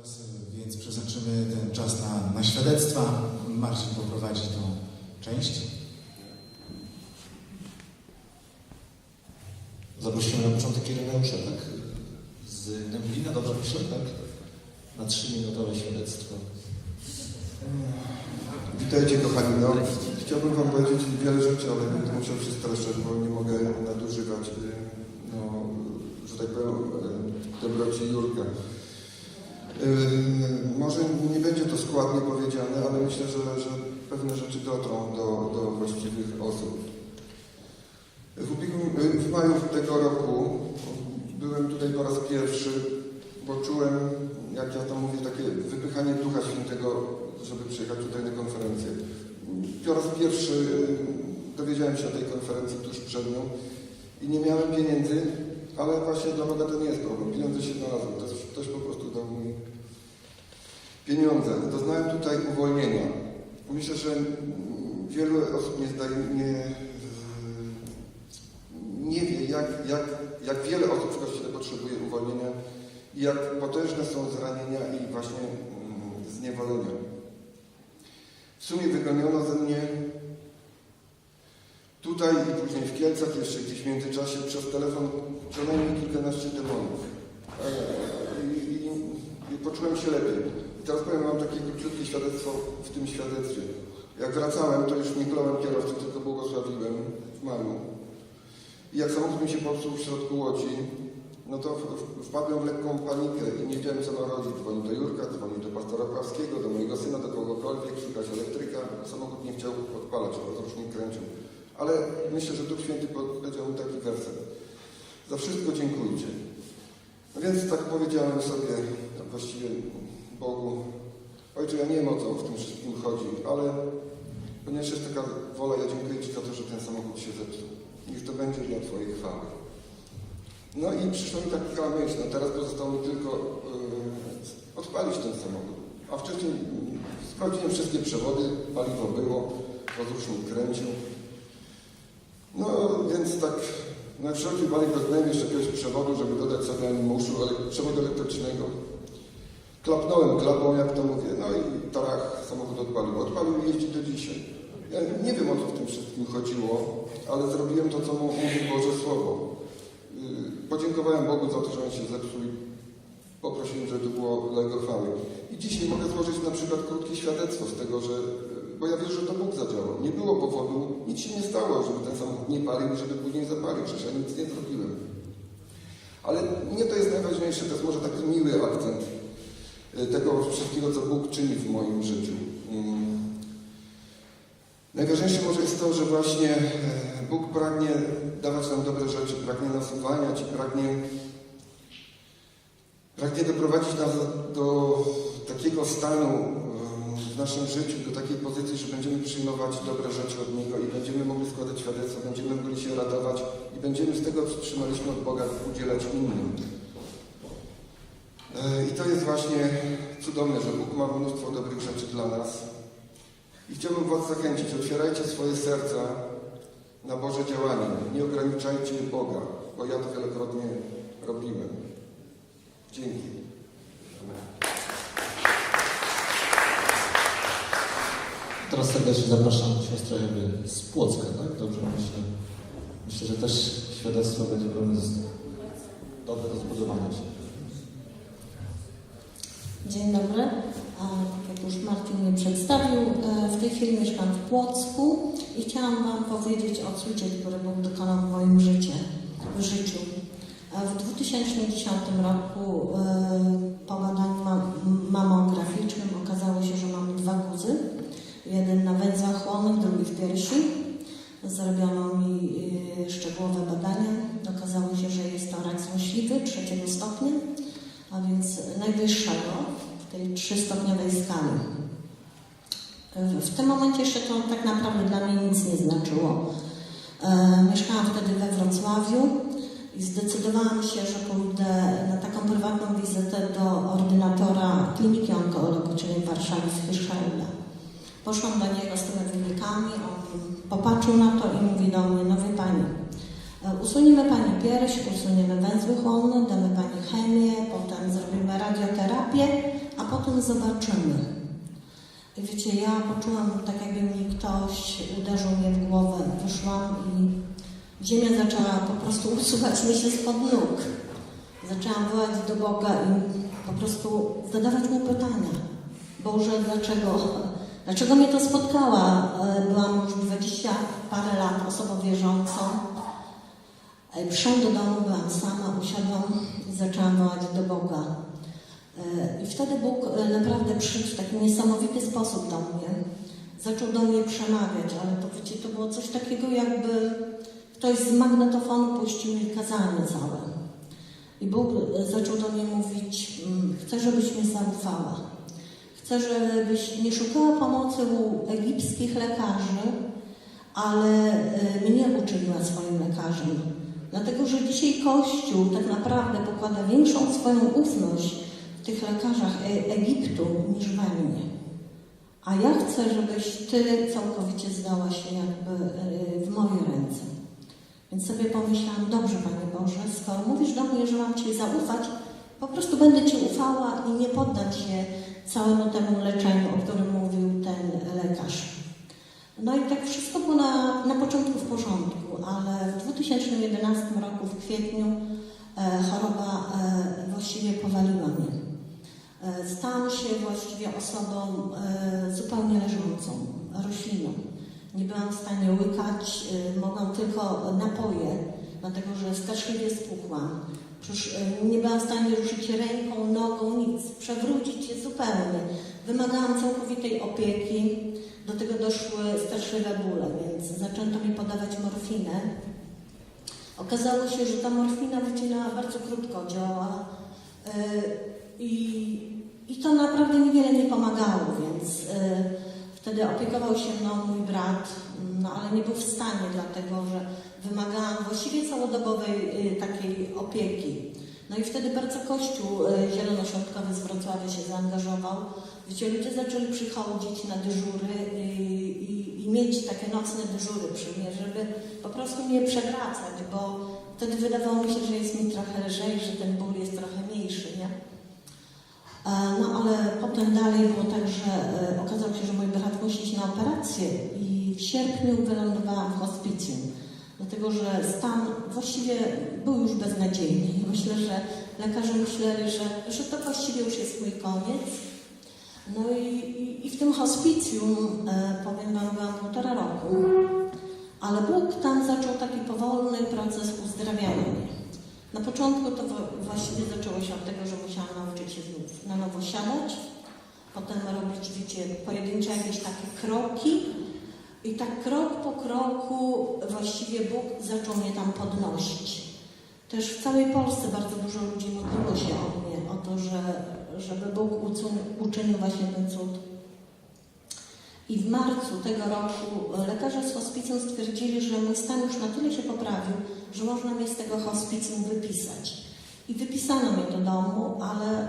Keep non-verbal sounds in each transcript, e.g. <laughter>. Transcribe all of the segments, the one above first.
Teraz więc przeznaczymy ten czas na, na świadectwa. Marcin poprowadzi tą część. Zaprosimy na początek Ireneusza, tak? Z Nemlina, dobrze myślę, tak? Na trzyminutowe świadectwo. Witajcie kochani. No, chciałbym Wam powiedzieć wiele rzeczy, ale będę musiał się streszczać, bo nie mogę nadużywać, y, no, że tak powiem, y, dobroci Jurka. Y, Może nie będzie to składnie powiedziane, ale myślę, że, że pewne rzeczy dotrą do, do właściwych osób. W, ubiegłym, y, w maju tego roku byłem tutaj po raz pierwszy, bo czułem, jak ja to mówię, takie wypychanie Ducha Świętego, żeby przyjechać tutaj na konferencję. Po raz pierwszy y, dowiedziałem się o tej konferencji tuż przed nią i nie miałem pieniędzy, ale właśnie dla Boga to nie jest problem. Pieniądze się znalazły. To jest, ktoś po prostu mi pieniądze. Doznałem tutaj uwolnienia. Myślę, że wielu osób nie zdaje, nie, nie wie, jak, jak, jak wiele osób w Kościele potrzebuje uwolnienia i jak potężne są zranienia i właśnie mm, zniewolenia. W sumie wygoniono ze mnie tutaj i później w Kielcach, jeszcze gdzieś w międzyczasie przez telefon co najmniej kilkanaście demonów. Eee, I, i, I poczułem się lepiej. I teraz powiem Wam takie krótkie świadectwo w tym świadectwie. Jak wracałem, to już nie kląłem kierowcy, tylko błogosławiłem w maju. I jak samochód mi się popsuł w środku łodzi, no to wpadłem w lekką panikę i nie wiedziałem, co mam robić. Dzwonił do Jurka, dzwonił do pastora Pawskiego, do mojego syna, do kogokolwiek, szukać elektryka. Samochód nie chciał odpalać, rozrusznik kręcił. Ale myślę, że Duch Święty powiedział mi taki werset. Za wszystko dziękujcie. No więc tak powiedziałem sobie, właściwie Bogu, Ojcze, ja nie wiem o co w tym wszystkim chodzi, ale ponieważ jest taka wola, ja dziękuję Ci za to, że ten samochód się zepsuł. Niech to będzie dla Twojej chwały. No i przyszła mi taka myśl, no teraz pozostało mi tylko yy, odpalić ten samochód. A wcześniej sprawdziłem wszystkie przewody, paliwo było, rozrusznik kręcił. No więc tak na wszelki wypadek dotknąłem jeszcze jakiegoś przewodu, żeby dodać sobie animuszu, ale przewodu elektrycznego. Klapnąłem klapą, jak to mówię, no i tarach samochód odpalił. Odpalił i jeździ do dzisiaj. Ja nie wiem, o co w tym wszystkim chodziło, ale zrobiłem to, co mówi Boże Słowo. Yy, Podziękowałem Bogu za to, że on się zepsuł i poprosiłem, żeby to było dla chwały. I dzisiaj mogę złożyć na przykład krótkie świadectwo z tego, że, bo ja wierzę, że to Bóg zadziałał. Nie było powodu, nic się nie stało, żeby ten samochód nie palił, żeby później zapalił, przecież ja nic nie zrobiłem. Ale nie to jest najważniejsze, to jest może taki miły akcent y, tego wszystkiego, co Bóg czyni w moim życiu. Mm. Najważniejsze może jest to, że właśnie e, Bóg pragnie dawać nam dobre rzeczy, pragnie nas uwalniać i pragnie, pragnie doprowadzić nas do takiego stanu e, w naszym życiu, do takiej pozycji, że będziemy przyjmować dobre rzeczy od Niego i będziemy mogli składać świadectwo, będziemy mogli się radować i będziemy z tego, co trzymaliśmy od Boga, udzielać innym. To jest właśnie cudowne, że Bóg ma mnóstwo dobrych rzeczy dla nas. I chciałbym Was zachęcić, otwierajcie swoje serca na Boże działanie. Nie ograniczajcie Boga, bo ja to wielokrotnie robiłem. Dzięki. Teraz serdecznie zapraszam siostrę Ewy z Płocka, tak? Dobrze myślę. Myślę, że też świadectwo będzie pełne dobre rozbudowania się. Dzień dobry. Tak jak już Marcin mnie przedstawił, e, w tej chwili mieszkam w Płocku i chciałam Wam powiedzieć o cudzie, który Bóg dokonał w moim życiu. W, życiu. E, w 2010 roku e, po badaniu ma- mamograficznym okazało się, że mam dwa guzy. Jeden na węzłach chłonnych, drugi w piersi. Zrobiono mi szczegółowe badania. Okazało się, że jest to rak złośliwy trzeciego stopnia a więc najwyższego tej trzystopniowej skali. W- tym momencie jeszcze to tak naprawdę dla mnie nic nie znaczyło. E, mieszkałam wtedy we Wrocławiu i zdecydowałam się, że pójdę na taką prywatną wizytę do ordynatora kliniki onkologicznej w Warszawie w Hirschelde. Poszłam do niego z tymi wynikami, on popatrzył na to i mówi do mnie, no wie Pani, Usuniemy Pani pierś, usuniemy węzły chłonne, damy Pani chemię, potem zrobimy radioterapię, a potem zobaczymy. I wiecie, ja poczułam tak jakby mi ktoś uderzył mnie w głowę. Wyszłam i ziemia zaczęła po prostu <laughs> usuwać mi się spod nóg. Zaczęłam wołać do Boga i po prostu zadawać mu pytania. Boże, dlaczego, dlaczego mnie to spotkała? E, Byłam już 20 parę lat osobą wierzącą. Przyszłam do domu, byłam sama, usiadłam i zaczęłam wołać do Boga. E, I wtedy Bóg e, naprawdę przyszedł w taki niesamowity sposób do mnie. Zaczął do mnie przemawiać, ale to wiecie, to było coś takiego jakby ktoś z magnetofonu puścił mi kazanie całe. I Bóg e, zaczął do mnie mówić, mm, chcę, żebyś mi zaufała. Chcę, żebyś nie szukała pomocy u egipskich lekarzy, ale mnie uczyniła swoim lekarzem. Dlatego, że dzisiaj Kościół tak naprawdę pokłada większą swoją ufność w tych lekarzach e- Egiptu niż we mnie. A ja chcę, żebyś Ty całkowicie zdała się jakby e, w moje ręce. Więc sobie pomyślałam, dobrze Panie Boże, skoro mówisz do mnie, że mam Ci zaufać, po prostu będę Ci ufała i nie poddam się całemu temu leczeniu, o którym mówił ten lekarz. No i tak wszystko było na, na początku w porządku, ale w 2011 roku, w kwietniu, e, choroba e, właściwie powaliła mnie. E, stałam się właściwie osobą zupełnie leżącą, rośliną. Nie byłam w stanie łykać, mogłam tylko napoje, dlatego że straszliwie spuchłam. Nie byłam w stanie ruszyć ręką, nogą, nic, przewrócić się zupełnie. Wymagałam całkowitej opieki. Do tego doszły straszliwe bóle, więc zaczęto mi podawać morfinę. Okazało się, że ta morfina wycinała bardzo krótko, działała yy, i, i to naprawdę niewiele nie pomagało, więc yy, wtedy opiekował się mną mój brat, no ale nie był w stanie, dlatego że wymagałam właściwie całodobowej yy, takiej opieki. No i wtedy bardzo Kościół Zielonoświątkowy z Wrocławia się zaangażował. Wiecie, ludzie zaczęli przychodzić na dyżury i, i, i mieć takie nocne dyżury przy mnie, żeby po prostu mnie przewracać, bo wtedy wydawało mi się, że jest mi trochę lżej, że ten ból jest trochę mniejszy, nie? E, No ale potem dalej było tak, że e, okazało się, że mój brat musi iść na operację i w sierpniu wylądowałam w hospicjum. Dlatego, że stan właściwie był już beznadziejny. Myślę, że lekarze myśleli, że, że to właściwie już jest mój koniec. No i, i, i w tym hospicjum, e, powiem Wam, byłam półtora roku, ale Bóg tam zaczął taki powolny proces uzdrawiania mnie. Na początku to właściwie zaczęło się od tego, że musiałam nauczyć się znów na nowo siadać, potem robić, wiecie, pojedyncze jakieś takie kroki i tak krok po kroku właściwie Bóg zaczął mnie tam podnosić. Też w całej Polsce bardzo dużo ludzi modliło się o mnie, o to, że, żeby Bóg uczynił właśnie ten cud. I w marcu tego roku lekarze z hospicjum stwierdzili, że mój stan już na tyle się poprawił, że można mnie z tego hospicjum wypisać. I wypisano mnie do domu, ale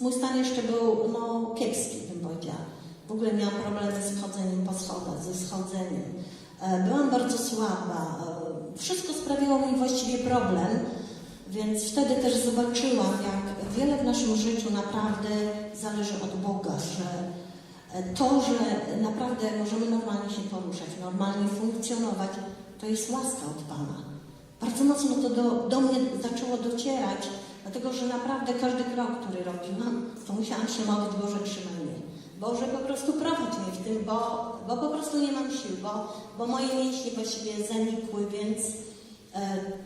mój stan jeszcze był no, kiepski, bym powiedziała. W ogóle miałam problemy z chodzeniem po schodach, ze schodzeniem. E, Byłam bardzo słaba. E, Wszystko sprawiało mi właściwie problem, więc wtedy też zobaczyłam, jak wiele w naszym życiu naprawdę zależy od Boga, że to, że naprawdę możemy normalnie się poruszać, normalnie funkcjonować, to jest łaska od Pana. Bardzo mocno to do, do mnie zaczęło docierać, dlatego że naprawdę każdy krok, który robiłam, to musiałam się modlić, Boże, trzymaj mnie. Boże, po prostu prowadź mnie w tym, bo, bo po prostu nie mam sił, bo, bo moje mięśnie właściwie zanikły, więc e,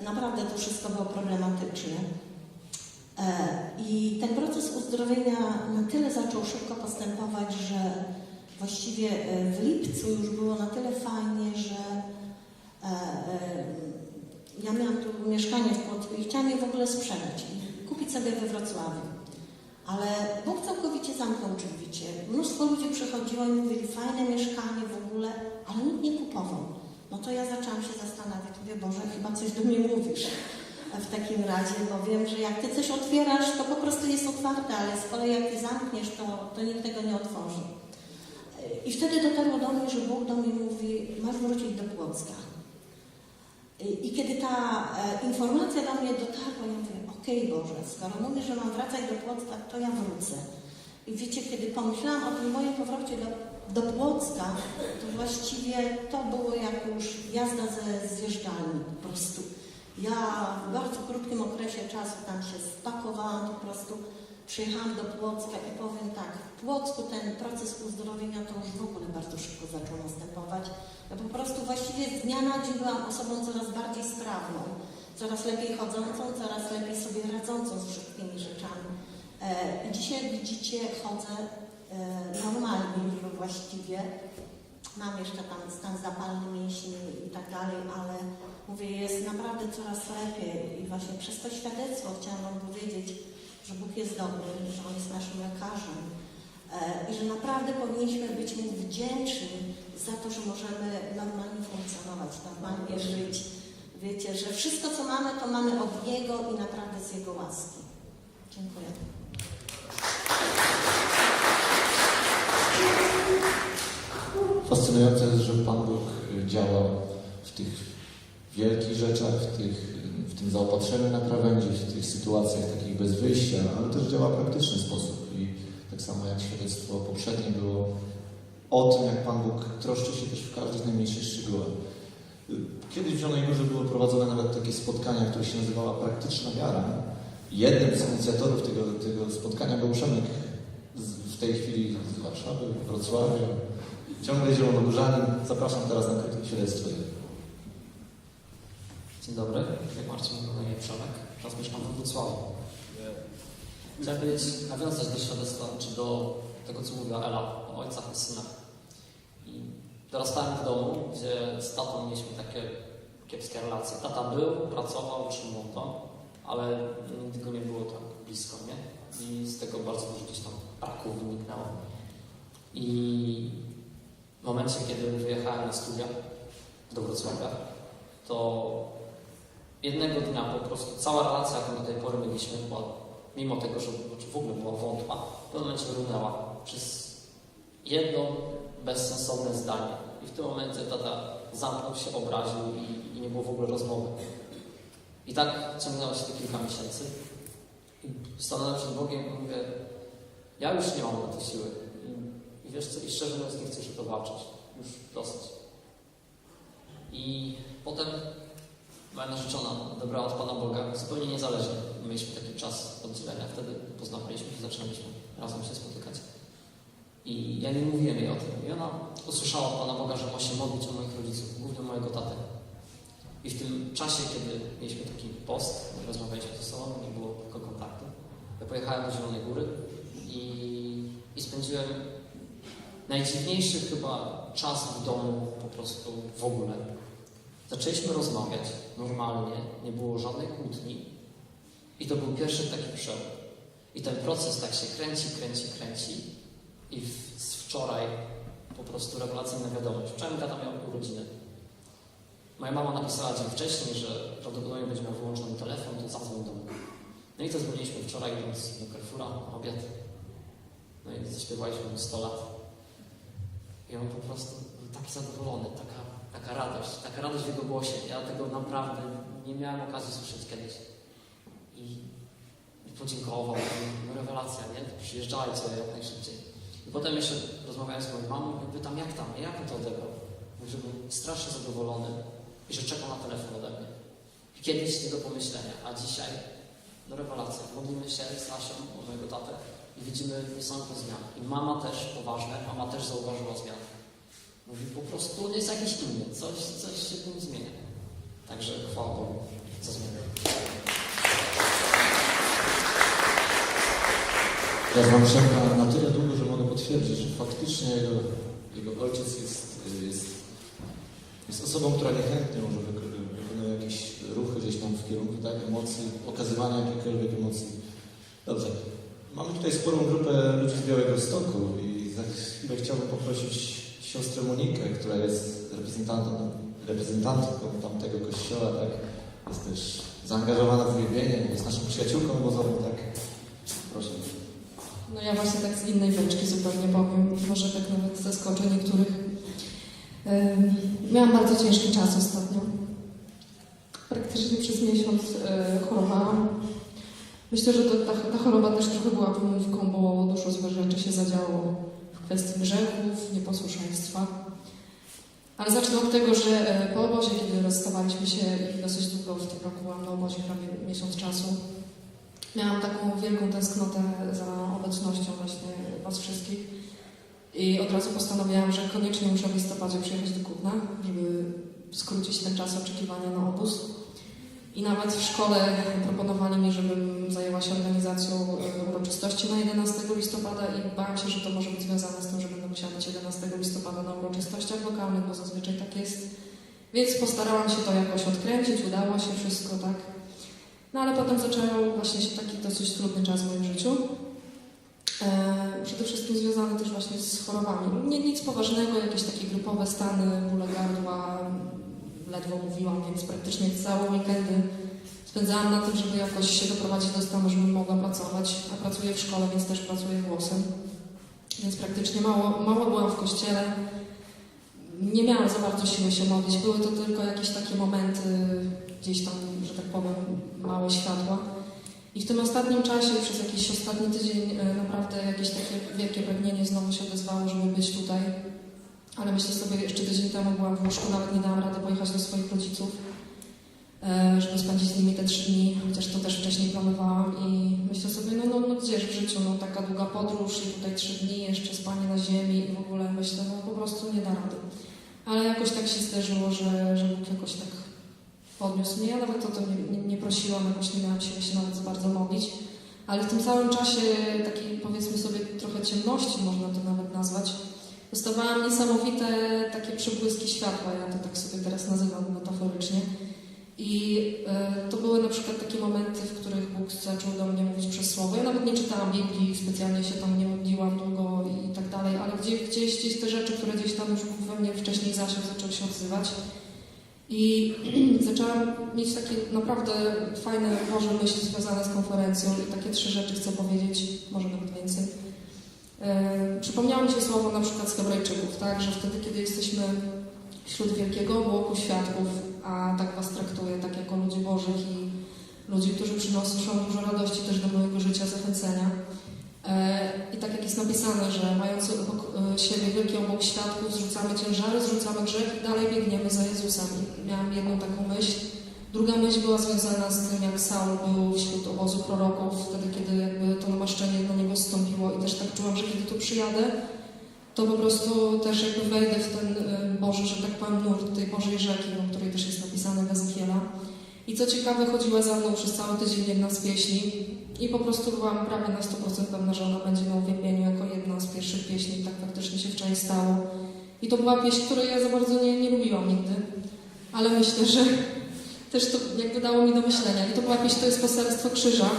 naprawdę to wszystko było problematyczne. E, I ten proces uzdrowienia na tyle zaczął szybko postępować, że właściwie e, w lipcu już było na tyle fajnie, że e, e, ja miałam tu mieszkanie w Płocku i chciałam je w ogóle sprzedać i kupić sobie we Wrocławiu. Ale Bóg całkowicie zamknął drzwi. Mnóstwo ludzi przychodziło i mówili, fajne mieszkanie w ogóle, ale nikt nie kupował. No to ja zaczęłam się zastanawiać, mówię, Boże, chyba coś do mnie mówisz w takim razie, bo wiem, że jak Ty coś otwierasz, to po prostu jest otwarte, ale z kolei jak Ty zamkniesz, to, to nikt tego nie otworzy. I wtedy dotarło do mnie, że Bóg do mnie mówi, masz wrócić do Płocka. I, i kiedy ta e, informacja do mnie dotarła, ja mówię, okej Boże, skoro mówisz, że mam wracać do Płocka, to ja wrócę. I wiecie, kiedy pomyślałam o tym moim powrocie do, do Płocka, to właściwie to było jak już jazda ze zjeżdżalni po prostu. Ja w bardzo krótkim okresie czasu tam się spakowałam po prostu, przyjechałam do Płocka i powiem tak, w Płocku ten proces uzdrowienia to już w ogóle bardzo szybko zaczął następować. Ja po prostu właściwie z dnia na dzień byłam osobą coraz bardziej sprawną, coraz lepiej chodzącą, coraz lepiej sobie radzącą z wszystkimi rzeczami. E, dzisiaj widzicie chodzę e, normalnie już właściwie. Mam jeszcze tam stan zapalny mięśni i tak dalej, ale mówię, jest naprawdę coraz lepiej. I właśnie przez to świadectwo chciałam Wam powiedzieć, że Bóg jest dobry, że On jest naszym lekarzem e, i że naprawdę powinniśmy być Mu wdzięczni za to, że możemy normalnie funkcjonować, normalnie żyć. Wiecie, że wszystko, co mamy, to mamy od Niego i naprawdę z Jego łaski. Dziękuję. Fascynujące jest, że Pan Bóg działa w tych wielkich rzeczach, w, tych, w tym zaopatrzeniu na krawędzi, w tych sytuacjach takich bez wyjścia, ale też działa w praktyczny sposób. I tak samo jak świadectwo poprzednie było o tym, jak Pan Bóg troszczy się też w każdych najmniejszych szczegółach. Kiedyś w Zielonej Górze były prowadzone nawet takie spotkania, które się nazywała Praktyczna Wiara. Jednym z inicjatorów tego, tego spotkania był Przemek z, w tej chwili z Warszawy, Wrocławia, ciągle zielonogórzanin. Zapraszam teraz na krótkie świadectwo. Dzień dobry, jak Marcin na imię Przemek, teraz mieszkam we Wrocławiu. Chciałem powiedzieć, nawiązać do świadectwa, czy do tego, co mówiła Ela o ojcach i synach. I dorastałem w domu, gdzie z tatą mieliśmy takie kiepskie relacje. Tata był, pracował, utrzymał to, ale nigdy go nie było tak blisko mnie i z tego bardzo dużo gdzieś tam braku wyniknęło. I w momencie, kiedy wyjechałem na studia do Wrocławia, to jednego dnia po prostu cała relacja, jaką do tej pory mieliśmy, była, mimo tego, że w ogóle była wątła, w pewnym momencie runęła przez jedno bezsensowne zdanie. I w tym momencie tata zamknął się, obraził i, i nie było w ogóle rozmowy. I tak ciągnęło się to kilka miesięcy. I stanąłem przed Bogiem i mówię, ja już nie mam na to siły. Wiesz co, i szczerze mówiąc nie chcę się to walczyć. Już dosyć. I potem moja narzeczona odebrała od Pana Boga zupełnie niezależnie. Mieliśmy taki czas oddzielenia, wtedy poznawaliśmy się, zaczynaliśmy razem się spotykać. I ja nie mówiłem jej o tym. I ona usłyszała od Pana Boga, że ma się modlić o moich rodziców, głównie mojego tatę. I w tym czasie, kiedy mieliśmy taki post, rozmawialiśmy ze sobą, nie było tylko kontaktu, ja pojechałem do Zielonej Góry i, i spędziłem najdziwniejszy chyba czas w domu po prostu w ogóle. Zaczęliśmy rozmawiać normalnie, nie było żadnej kłótni i to był pierwszy taki przełom. I ten proces tak się kręci, kręci, kręci i w, z wczoraj po prostu rewelacyjna wiadomość. Wczoraj tata miał urodziny. Moja mama napisała dzień wcześniej, że prawdopodobnie będzie miał wyłączony telefon, to zadzwoń do mnie. No i to dzwoniliśmy wczoraj idąc do Carrefoura obiad. No i zaśpiewaliśmy mu 100 lat. I on po prostu był taki zadowolony, taka, taka radość, taka radość w jego głosie. Ja tego naprawdę nie miałem okazji słyszeć kiedyś. I, i podziękował, no rewelacja, nie? Przyjeżdżajcie jak najszybciej. I potem jeszcze rozmawiałem z moją mamą i pytam, jak tam, jak on to odebrał? Mówi, że był strasznie zadowolony i że czekał na telefon ode mnie. Kiedyś do pomyślenia, a dzisiaj, no rewelacja. Modlimy się z Asią, mojego tatę i widzimy niesamowite zmiany. I mama też, poważne, mama też zauważyła zmiany. Mówi, po prostu on jest jakiś inny, coś, coś się w nim zmienia. Także chwała Bogu za zmianę. Ja znam Przemka na tyle długo, że mogę potwierdzić, że faktycznie jego, jego ojciec jest, jest, jest osobą, która niechętnie może wykony- w kierunku tak, emocji, okazywania jakiejkolwiek emocji. Dobrze. Mamy tutaj sporą grupę ludzi z Białego Stoku i za chwilę chciałbym poprosić siostrę Monikę, która jest reprezentantem, reprezentantką tamtego kościoła, tak? Jest też zaangażowana w uwielbienie, jest naszą przyjaciółką obozową, tak? Proszę. No ja właśnie tak z innej beczki zupełnie powiem, może tak nawet zaskoczę niektórych. Miałam bardzo ciężki czas ostatnio. Praktycznie przez miesiąc y, chorowałam. Myślę, że to, ta, ta choroba też trochę była wymówką, bo dużo złych rzeczy się zadziało w kwestii grzechów, nieposłuszeństwa. Ale zacznę od tego, że e, po obozie, kiedy rozstawaliśmy się i dosyć długo w tym roku byłam na obozie, prawie miesiąc czasu, miałam taką wielką tęsknotę za obecnością właśnie Was wszystkich. I od razu postanowiłam, że koniecznie muszę w listopadzie przyjechać do Kutna, żeby skrócić ten czas oczekiwania na obóz. I nawet w szkole proponowali mi, żebym zajęła się organizacją e, uroczystości na 11 listopada i bałam się, że to może być związane z tym, że będę musiała być 11 listopada na uroczystościach lokalnych, bo zazwyczaj tak jest. Więc postarałam się to jakoś odkręcić, udało się wszystko, tak. No ale potem zaczął właśnie się taki dosyć trudny czas w moim życiu. E, przede wszystkim związany też właśnie z chorobami. Nie nic poważnego, jakieś takie grupowe stany, bóle gardła, ledwo mówiłam, więc praktycznie całe weekendy spędzałam na tym, żeby jakoś się doprowadzić do stanu, żebym mogła pracować. A pracuję w szkole, więc też pracuję głosem. Więc praktycznie mało, mało byłam w kościele. Nie miałam za bardzo siły się modlić. Były to tylko jakieś takie momenty, gdzieś tam, że tak powiem, małe światła. I w tym ostatnim czasie, przez jakiś ostatni tydzień, e, naprawdę jakieś takie wielkie pragnienie znowu się odezwało, żeby być tutaj. Ale myślę sobie, jeszcze tydzień temu byłam w łóżku, nawet nie dałam rady pojechać do swoich rodziców, e, żeby spędzić z nimi te trzy dni, chociaż to też wcześniej planowałam. I myślę sobie, no, no, no gdzież w życiu, no taka długa podróż i tutaj trzy dni, jeszcze spanie na ziemi i w ogóle myślę, no po prostu nie da rady. Ale jakoś tak się zdarzyło, że, że Bóg jakoś tak podniósł mnie. Ja nawet o to nie, nie, nie prosiłam, jakoś nie miałam siły się nawet za bardzo modlić. Ale w tym całym czasie takiej, powiedzmy sobie, trochę ciemności, można to nawet nazwać, dostawałam niesamowite takie przebłyski światła, ja to tak sobie teraz nazywam metaforycznie. I e, to były na przykład takie momenty, w których Bóg zaczął do mnie mówić przez słowo. Ja nawet nie czytałam Biblii, specjalnie się tam nie modliłam długo i tak dalej, ale gdzie, gdzieś, gdzieś te rzeczy, które gdzieś tam już Bóg we mnie wcześniej zasiał, zaczął się odzywać. I <clears throat> zaczęłam mieć takie naprawdę fajne Boże myśli związane z konferencją i takie trzy rzeczy chcę powiedzieć, może nawet więcej. E, przypomniało mi się słowo na przykład z Hebrajczyków, tak, że wtedy, kiedy jesteśmy wśród wielkiego obłoku świadków, a tak was traktuję, tak jako ludzi Bożych i ludzi, którzy przynoszą dużo radości też do mojego życia, zachęcenia. E, I tak jak jest napisane, że mając obok e, siebie wielki obok świadków, zrzucamy ciężary, zrzucamy grzech i dalej biegniemy za Jezusem. I miałam jedną taką myśl. Druga myśl była związana z tym, jak Saul był wśród obozu proroków, wtedy, kiedy jakby to namaszczenie na niego zstąpiło i też tak czułam, że kiedy tu przyjadę, to po prostu też jakby wejdę w ten Boży, że tak powiem, nurt tej Bożej rzeki, o której też jest napisane w. I co ciekawe, chodziła za mną przez cały tydzień jedna z pieśni i po prostu byłam prawie na 100% pewna, że ona będzie na uwielbieniu jako jedna z pierwszych pieśni tak faktycznie się wczoraj stało. I to była pieśń, której ja za bardzo nie, nie lubiłam nigdy, ale myślę, że też to jakby dało mi do myślenia. I to była pieśń, to jest poselstwo krzyża.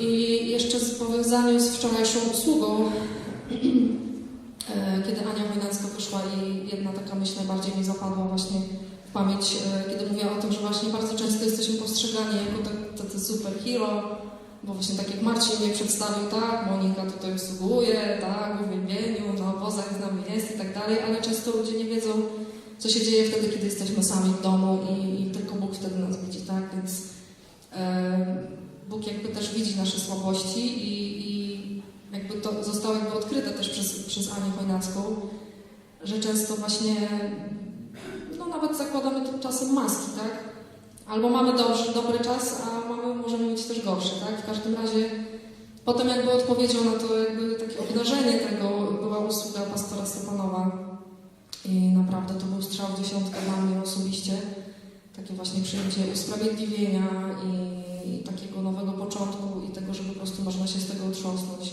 I jeszcze w powiązaniu z wczorajszą usługą, e, kiedy Ania Wojnacka wyszła i jedna taka myśl najbardziej mi zapadła właśnie w pamięć, e, kiedy mówiła o tym, że właśnie bardzo często jesteśmy postrzegani jako te- tacy superhero, bo właśnie tak jak Marcin mnie przedstawił, tak, Monika tutaj usługuje, tak, w uwielbieniu, na obozach z nami jest i tak dalej, ale często ludzie nie wiedzą, co się dzieje wtedy, kiedy jesteśmy sami w domu i, i tylko Bóg wtedy nas widzi, tak, więc e, Bóg jakby też widzi nasze słabości i, i jakby to zostało jakby odkryte też przez, przez Anię Chojnacką, że często właśnie, no nawet zakładamy czasem maski, tak? Albo mamy dobrze, dobry czas, a mamy, możemy mieć też gorszy, tak? W każdym razie potem jakby odpowiedzią na to jakby takie obnażenie tego była usługa pastora Stepanowa i naprawdę to był strzał w dziesiątkę dla mnie osobiście. Takie właśnie przyjęcie usprawiedliwienia i, takiego nowego początku i tego, że po prostu można się z tego otrząsnąć.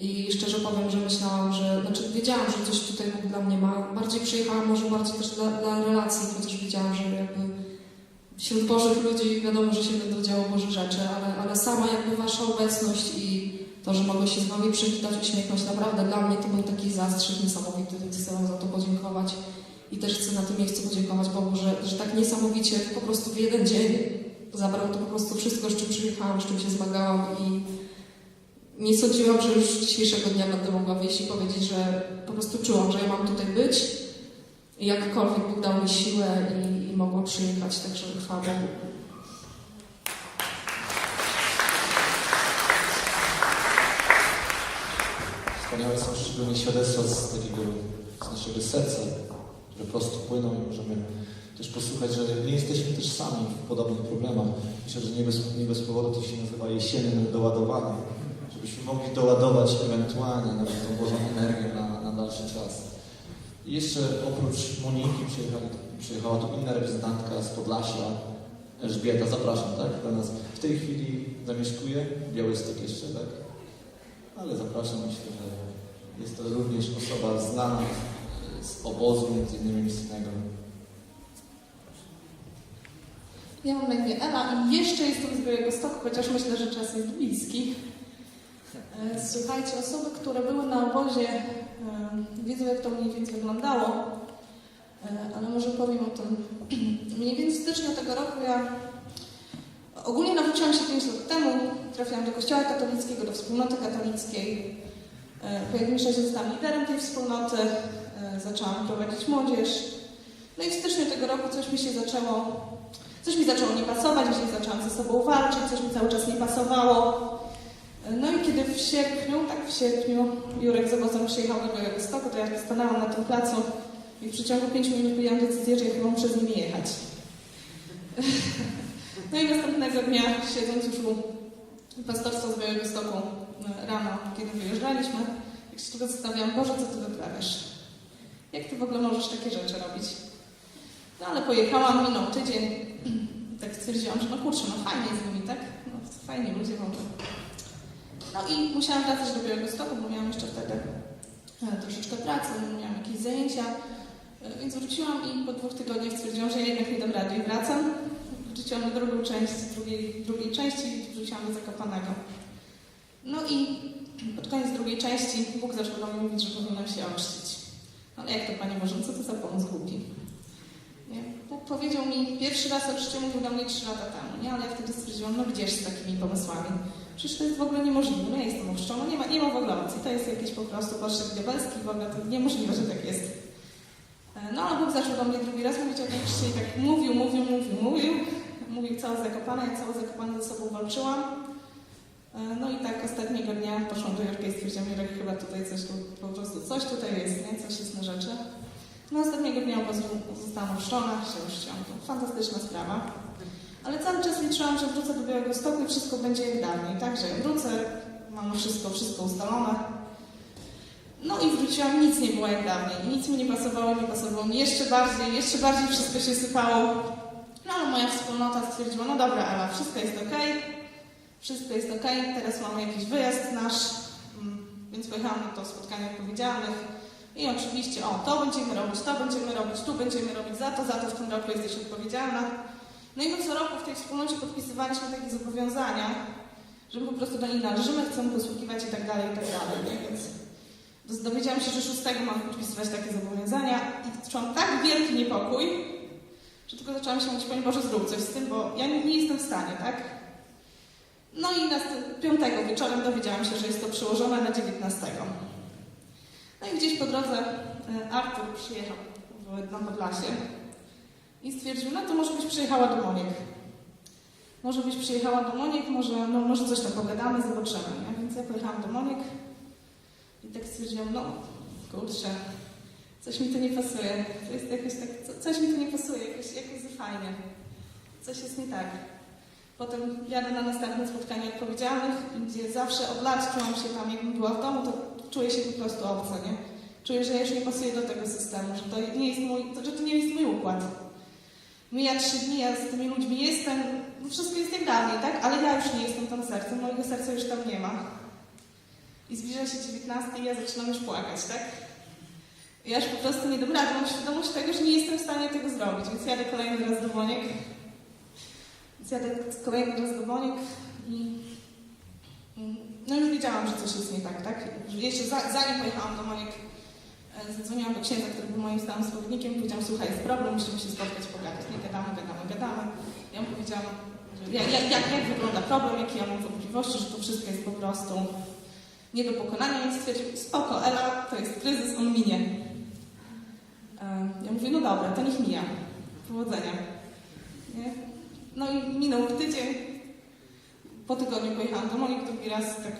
I szczerze powiem, że myślałam, że, znaczy wiedziałam, że coś tutaj dla mnie ma. Bardziej przyjechałam może bardziej też dla, dla relacji, chociaż wiedziałam, że jakby wśród Bożych ludzi wiadomo, że się będą działo Boże rzeczy, ale, ale sama jakby Wasza obecność i to, że mogę się z Wami przywitać, uśmiechnąć, naprawdę dla mnie to był taki zastrzyk niesamowity, więc chcę Wam za to podziękować. I też chcę na tym miejscu podziękować Bogu, że, że tak niesamowicie po prostu w jeden dzień zabrał to po prostu wszystko, z czym przyjechałam, z czym się zmagałam i nie sądziłam, że już dzisiejszego dnia będę mogła wyjść i powiedzieć, że po prostu czułam, że ja mam tutaj być i jakkolwiek Bóg dał mi siłę i, i mogłam przyjechać, także chwała Bogu. Wspaniałe są szczególnie świadectwa z takiego, z naszego serca, które prostu płyną i możemy też posłuchać, że nie jesteśmy też sami w podobnych problemach. Myślę, że nie bez, nie bez powodu to się nazywa jesienne doładowanie, żebyśmy mogli doładować ewentualnie nawet tą Bożą energię na, na dalszy czas. I jeszcze oprócz Moniki przyjechali, przyjechała tu inna reprezentantka z Podlasia, Elżbieta, zapraszam, tak? Do nas w tej chwili zamieszkuje, Białystok jeszcze, tak? Ale zapraszam, myślę, że jest to również osoba znana z obozu, między innymi misyjnego. Ja mam na imię Ela i jeszcze jestem z Białego Stoku, chociaż myślę, że czas jest bliski. E, Słuchajcie, osoby, które były na obozie, e, wiedzą jak to mniej więcej wyglądało, E, ale może powiem o tym. <clears throat> Mniej więcej w styczniu tego roku ja ogólnie nawróciłam się 5 lat temu, trafiłam do kościoła katolickiego, do wspólnoty katolickiej. E, Po jakimś czasie zostałam liderem tej wspólnoty, e, zaczęłam prowadzić młodzież. No i w styczniu tego roku coś mi się zaczęło Coś mi zaczęło nie pasować, gdzieś zaczęłam ze sobą walczyć, coś mi cały czas nie pasowało. No i kiedy w sierpniu, tak w sierpniu, Jurek z obozem przyjechał do Białego Stoku, to ja stanęłam na tym placu i w przeciągu pięciu minut podjęłam decyzję, że ja chyba muszę z nimi jechać. <laughs> No i następnego dnia, siedząc już u pastorstwa z Białego Stoku e, rano, kiedy wyjeżdżaliśmy, jak się tylko zastanawiałam, Boże, co Ty wyprawiasz? Jak Ty w ogóle możesz takie rzeczy robić? No ale pojechałam, minął tydzień, <clears throat> tak stwierdziłam, że no kurczę, no fajnie z nimi, tak? No fajnie ludzie w ogóle. No i musiałam wracać do Białego Stoku, bo miałam jeszcze wtedy e, troszeczkę pracy, miałam jakieś zajęcia, e, więc wróciłam i po dwóch tygodniach stwierdziłam, że jednak nie dam rady i wracam. Wróciłam na drugą część drugiej, drugiej części i wróciłam do Zakopanego. No i pod koniec drugiej części Bóg zaczął do mnie mówić, że powinnam się ochrzcić. No ale jak to, Panie Boże, co to za pomysł głupi? Nie? Bóg powiedział mi, pierwszy raz o chrzcie mówił do mnie trzy lata temu, nie? Ale ja wtedy stwierdziłam, no gdzież z takimi pomysłami? Przecież to jest w ogóle niemożliwe, ja jestem ochrzczona, nie ma, nie ma w ogóle opcji, to jest jakiś po prostu podszedł diabelski, w ogóle to niemożliwe, że tak jest. E, No ale Bóg zaczął do mnie drugi raz mówić o tym i tak mówił, mówił, mówił, mówił, mówił całe zakopane, ja całe zakopane ze sobą walczyłam. E, No i tak ostatniego dnia poszłam do Jurka i stwierdziłam, Jurek, chyba tutaj coś, tu, po prostu coś tutaj jest, nie? Coś jest na rzeczy. No ostatniego dnia obozu zostałam ochrzczona, się ochrzciłam. To Fantastyczna sprawa. Ale cały czas liczyłam, że wrócę do Białego Stoku i wszystko będzie jak dawniej. Także wrócę, mam wszystko, wszystko ustalone. No i wróciłam, nic nie było jak dawniej. Nic mi nie pasowało, nie pasowało mi jeszcze bardziej, jeszcze bardziej wszystko się sypało. Moja wspólnota stwierdziła, no dobra Ela, wszystko jest ok, wszystko jest ok, teraz mamy jakiś wyjazd nasz, Mm, więc pojechałam na to spotkanie odpowiedzialnych. I oczywiście, o, to będziemy robić, to będziemy robić, tu będziemy robić, za to, za to w tym roku jesteś odpowiedzialna. No i my co roku w tej wspólnocie podpisywaliśmy takie zobowiązania, że po prostu do niej należymy, chcemy posługiwać i tak dalej, i tak dalej. Więc dowiedziałam się, że 6 mam podpisywać takie zobowiązania i czułam tak wielki niepokój, że tylko zaczęłam się mówić, Panie Boże, zrób coś z tym, bo ja nie, jestem w stanie, tak? No i piątego wieczorem dowiedziałam się, że jest to przełożone na 19. No i gdzieś po drodze e, Artur przyjechał na Podlasie i stwierdził, no to może byś przyjechała do Moniek. Może byś przyjechała do Moniek, może, no, może coś tam pogadamy, zobaczymy. Nie? Więc ja pojechałam do Moniek i tak stwierdziłam, no kurczę, coś mi tu nie pasuje. To jest jakoś tak, co- coś mi tu nie pasuje, jakoś, jakoś fajnie. Coś jest nie tak. Potem jadę na następne spotkanie odpowiedzialnych, gdzie zawsze od lat czułam się tam, jakbym była w domu, to czuję się po prostu obca, nie? Czuję, że ja już nie pasuję do tego systemu, że to nie jest mój, to, że to nie jest mój układ. Mija trzy dni, ja z tymi ludźmi jestem, no wszystko jest jak dawniej, tak? Ale ja już nie jestem tam sercem, mojego serca już tam nie ma. I zbliża się 19 i ja zaczynam już płakać, tak? Ja już po prostu nie dam rady, mam świadomość tego, że nie jestem w stanie tego zrobić, więc jadę kolejny raz do Woniek. Więc jadę kolejny raz do Woniek i no już wiedziałam, że coś jest nie tak, tak? Jeszcze za, zanim pojechałam do Moniek, e, zadzwoniłam do księdza, który był moim stałym wspólnikiem i powiedziałam, słuchaj, jest problem, musimy się spotkać, pogadać. Nie gadamy, gadamy, gadamy. Ja mu powiedziałam, jak, jak, jak, jak wygląda problem, jakie ja mam wątpliwości, że to wszystko jest po prostu nie do pokonania, więc stwierdził, spoko, Ela, to jest kryzys, on minie. E, Ja mówię, no dobra, to niech mija. Powodzenia. Nie? No i minął tydzień. Po tygodniu pojechałam do Monik drugi raz, tak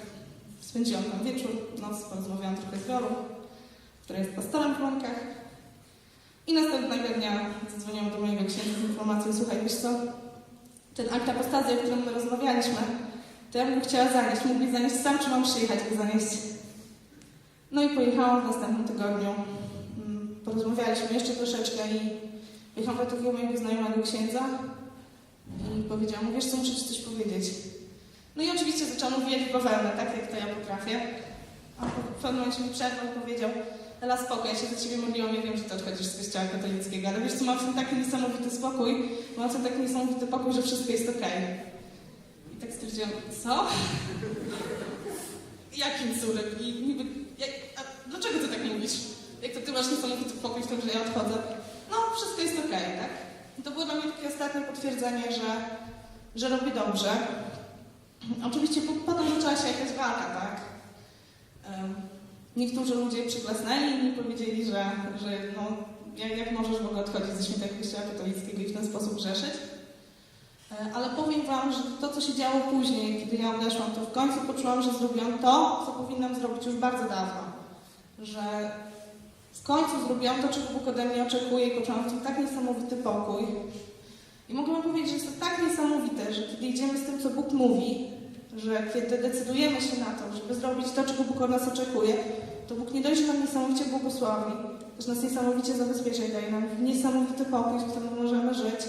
Spędziłam tam wieczór, noc, porozmawiałam trochę z Wiolą, która jest pastorem w Łąkach. I następnego dnia zadzwoniłam do mojego księdza z informacją, słuchaj, wiesz co, ten akt apostazji, o którym my rozmawialiśmy, to ja bym chciała zanieść. Mógłbyś zanieść sam, czy mam przyjechać go zanieść? No i pojechałam w następnym tygodniu. Porozmawialiśmy jeszcze troszeczkę i pojechałam do takiego mojego znajomego księdza i powiedziałam wiesz co, muszę ci coś powiedzieć. No i oczywiście zaczęłam mówić bawełnę, tak jak to ja potrafię. A w pewnym momencie mi przerwał i powiedział, Ela spokój, ja się za ciebie modliłam, ja wiem, że ty odchodzisz z kościoła katolickiego, ale wiesz co, mam w tym taki niesamowity spokój, mam w tym taki niesamowity pokój, że wszystko jest okej. I tak stwierdziłam, co? <laughs> Jakim cudem? I niby, jak, a dlaczego ty tak mówisz? Jak to ty masz niesamowity pokój w tym, że ja odchodzę? No, wszystko jest okej, tak? I to było dla mnie takie ostatnie potwierdzenie, że, że robię dobrze. Oczywiście po- potem zaczęła się jakaś walka, tak? Niektórzy ludzie przyklasnęli i mi powiedzieli, że, że no, jak, jak możesz w ogóle odchodzić ze świętego kościoła katolickiego i w ten sposób grzeszyć? E, Ale powiem Wam, że to, co się działo później, kiedy ja odeszłam, to w końcu poczułam, że zrobiłam to, co powinnam zrobić już bardzo dawno. Że w końcu zrobiłam to, czego Bóg ode mnie oczekuje i poczułam w tym tak niesamowity pokój. I mogę Wam powiedzieć, że jest to tak niesamowite, że kiedy idziemy z tym, co Bóg mówi, że kiedy decydujemy się na to, żeby zrobić to, czego Bóg od nas oczekuje, to Bóg nie dość, że nam niesamowicie błogosławi, też nas niesamowicie zabezpiecza i daje nam niesamowity pokój, w którym możemy żyć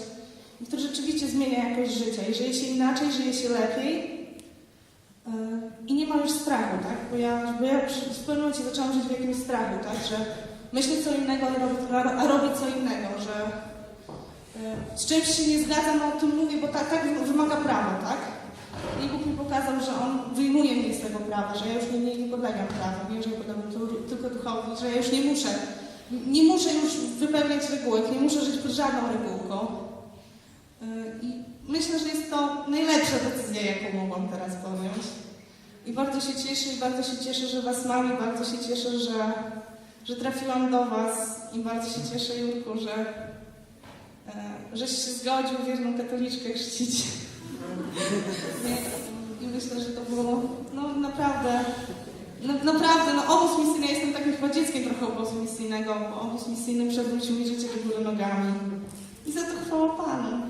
i który rzeczywiście zmienia jakość życia i żyje się inaczej, żyje się lepiej yy, i nie ma już strachu, tak? Bo ja, bo ja w pewnym momencie zaczęłam żyć w jakimś strachu, tak? Że myślę co innego, a robię co innego, że yy, z czymś się nie zgadzam, o tym mówię, bo tak, tak wymaga prawo, tak? I Bóg mi pokazał, że On wyjmuje mnie z tego prawa, że ja już nie, nie, podlegam prawu, nie, że ja podlegam tylko duchowi, że ja już nie muszę, nie muszę już wypełniać regułek, nie muszę żyć pod żadną regułką. Yy, I myślę, że jest to najlepsza decyzja, jaką mogłam teraz podjąć. I bardzo się cieszę, i bardzo się cieszę, że Was mam, i bardzo się cieszę, że, że trafiłam do Was, i bardzo się cieszę, Jurku, że, e, żeś się zgodził wierną katoliczkę chrzcić. <laughs> I myślę, że to było no, naprawdę, no, naprawdę, no obóz misyjny, ja jestem takim chyba dzieckiem trochę obozu misyjnego, bo obóz misyjny przewrócił mi życie do góry nogami. I za to chwała Panu.